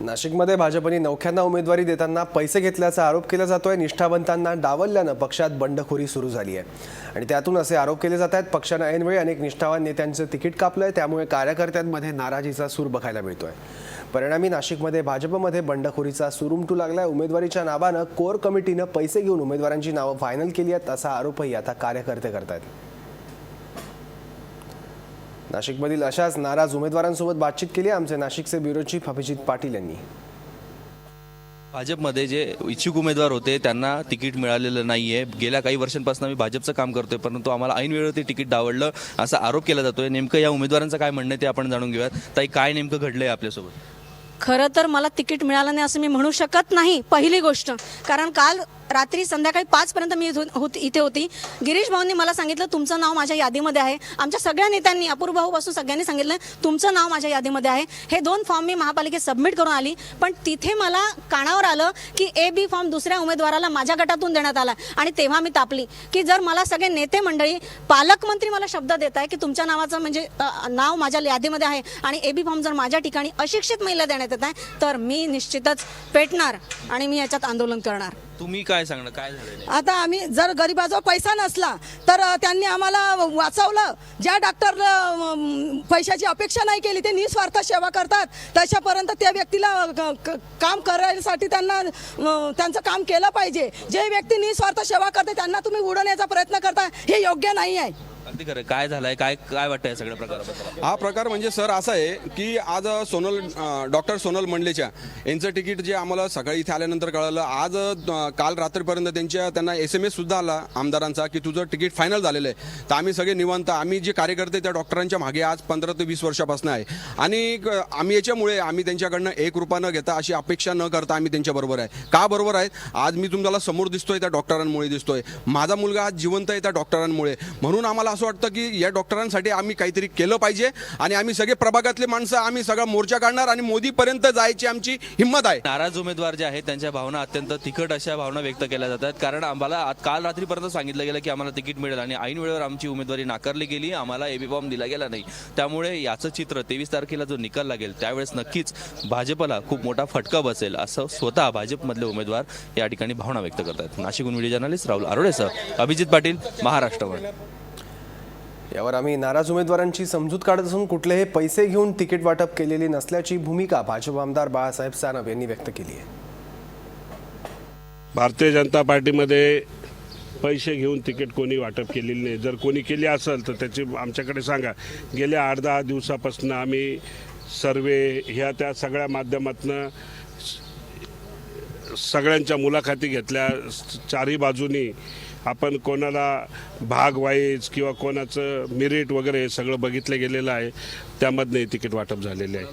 नाशिकमध्ये भाजपने नौख्यांना उमेदवारी देताना पैसे घेतल्याचा आरोप केला जातोय. निष्ठावंतांना डावलल्यानं पक्षात बंडखोरी सुरू झाली आहे. आणि त्यातून असे आरोप केले जात आहेत. पक्षानं ऐनवेळी अनेक निष्ठावान नेत्यांचं तिकीट कापलंय. त्यामुळे कार्यकर्त्यांमध्ये नाराजीचा सूर बघायला मिळतोय. परिणामी नाशिकमध्ये भाजपमध्ये बंडखोरीचा सूर उमटू लागलाय. उमेदवारीच्या नावानं कोर कमिटीनं पैसे घेऊन उमेदवारांची नावं फायनल केली आहेत असा आरोपही आता कार्यकर्ते करतायत. नाशिकमधील अशाच नाराज उमेदवारांसोबत बातचीत केली आमचे नाशिकचे ब्युरो चीफ अभिजित पाटील यांनी. भाजपमध्ये जे इच्छुक उमेदवार होते त्यांना तिकीट मिळालेलं नाही आहे गेल्या काही वर्षांपासून मी भाजपचं काम करतोय परंतु आम्हाला ऐनवेळेवरती ते तिकीट डावडलं असा आरोप केला जातोय. नेमकं या उमेदवारांचं काय म्हणणं ते आपण जाणून घेऊयात. ताई काय नेमकं घडलंय आपल्यासोबत? खरं तर मला तिकीट मिळालं नाही असं मी म्हणू शकत नाही पहिली गोष्ट. कारण काल रात्री संध्याकाळी पाचपर्यंत मी इथून- होती इथे होती. गिरीश भाऊंनी मला सांगितलं तुमचं नाव माझ्या यादीमध्ये आहे. आमच्या सगळ्या नेत्यांनी अपूर्व भाऊपासून सगळ्यांनी सांगितलं तुमचं नाव माझ्या यादीमध्ये आहे. हे दोन फॉर्म मी महापालिकेत सबमिट करून आली पण तिथे मला कानावर आलं की ए बी फॉर्म दुसऱ्या उमेदवाराला माझ्या गटातून देण्यात आला. आणि तेव्हा मी तापली की जर मला सगळे नेते मंडळी पालकमंत्री मला शब्द देत आहे की तुमच्या नावाचं म्हणजे नाव माझ्या यादीमध्ये आहे आणि ए बी फॉर्म जर माझ्या ठिकाणी अशिक्षित महिला देण्यात येत आहे तर मी निश्चितच पेटणार आणि मी याच्यात आंदोलन करणार. तुम्ही काय सांगणार काय झालं आता आम्ही जर गरिबाजवळ पैसा नसला तर त्यांनी आम्हाला वाचवलं. ज्या डॉक्टर पैशाची अपेक्षा नाही केली ते निस्वार्थ सेवा करतात. तशापर्यंत त्या व्यक्तीला काम करायसाठी त्यांना त्यांचं काम केलं पाहिजे. जे व्यक्ती निस्वार्थ सेवा करते त्यांना तुम्ही उडवण्याचा प्रयत्न करता हे योग्य नाही आहे. अगदी खरं काय झालंय? काय काय वाटतं सगळ्या प्रकाराबद्दल हा प्रकार म्हणजे सर असा आहे की आज सोनल डॉक्टर सोनल मंडलेच्या यांचं तिकीट जे आम्हाला सकाळी इथे आल्यानंतर कळलं. आज अ, काल रात्रीपर्यंत त्यांच्या त्यांना एस एम एस सुद्धा आला आमदारांचा की तुझं तिकीट फायनल झालेलं आहे. तर आम्ही सगळे निवांत आम्ही जे कार्यकर्ते त्या डॉक्टरांच्या मागे आज पंधरा ते वीस वर्षापासून आहे. आणि क- आम्ही याच्यामुळे आम्ही त्यांच्याकडनं एक रुपया न घेता अशी अपेक्षा न करता आम्ही त्यांच्याबरोबर आहे. का बरोबर आहे? आज मी तुम्हाला समोर दिसतोय त्या डॉक्टरांमुळे दिसतोय. माझा मुलगा आज जिवंत आहे त्या डॉक्टरांमुळे. म्हणून आम्हाला असं असं वाटतं की या डॉक्टरांसाठी आम्ही काहीतरी केलं पाहिजे आणि आम्ही सगळे प्रभागातले माणसं आम्ही सगळा मोर्चा काढणार आणि मोदीपर्यंत जायची आमची हिंमत आहे. नाराज उमेदवार जे आहेत त्यांच्या भावना अत्यंत तिखट अशा भावना व्यक्त केल्या जातात. कारण आम्हाला आज- काल रात्रीपर्यंत सांगितलं गेलं की आम्हाला तिकीट मिळेल आणि ऐन वेळेवर आमची उमेदवारी नाकारली गेली. आम्हाला एबी फॉर्म दिला गेला नाही. त्यामुळे याचं चित्र तेवीस तारखेला जो निकाल लागेल त्यावेळेस नक्कीच भाजपला खूप मोठा फटका बसेल असं स्वतः भाजपमधले उमेदवार या ठिकाणी भावना व्यक्त करतात. नाशिकहून व्हिडिओ जर्नलिस्ट राहुल आरोडेसह अभिजित पाटील महाराष्ट्रवर. यावर आम्ही नाराज उमेदवारांची समजूत काढत असून कुठलेही पैसे घेऊन तिकीट वाटप केलेली नसल्याची भूमिका भाजप आमदार बाळासाहेब सानप यांनी व्यक्त केली आहे. भारतीय जनता पार्टीमध्ये पैसे घेऊन तिकीट कोणी वाटप केलेली नाही. जर कोणी केली असेल तर त्याची आमच्याकडे सांगा. गेल्या आठ दहा दिवसापासून आम्ही सर्वे ह्या त्या सगळ्या माध्यमातनं सगळ्यांच्या मुलाखती घेतल्या. चारही बाजूनी आपण कोणाला भाग वाईज किंवा कोणाचं मिरिट वगैरे हे सगळं बघितलं गेलेलं आहे त्यामधनंही तिकीट वाटप झालेले आहे.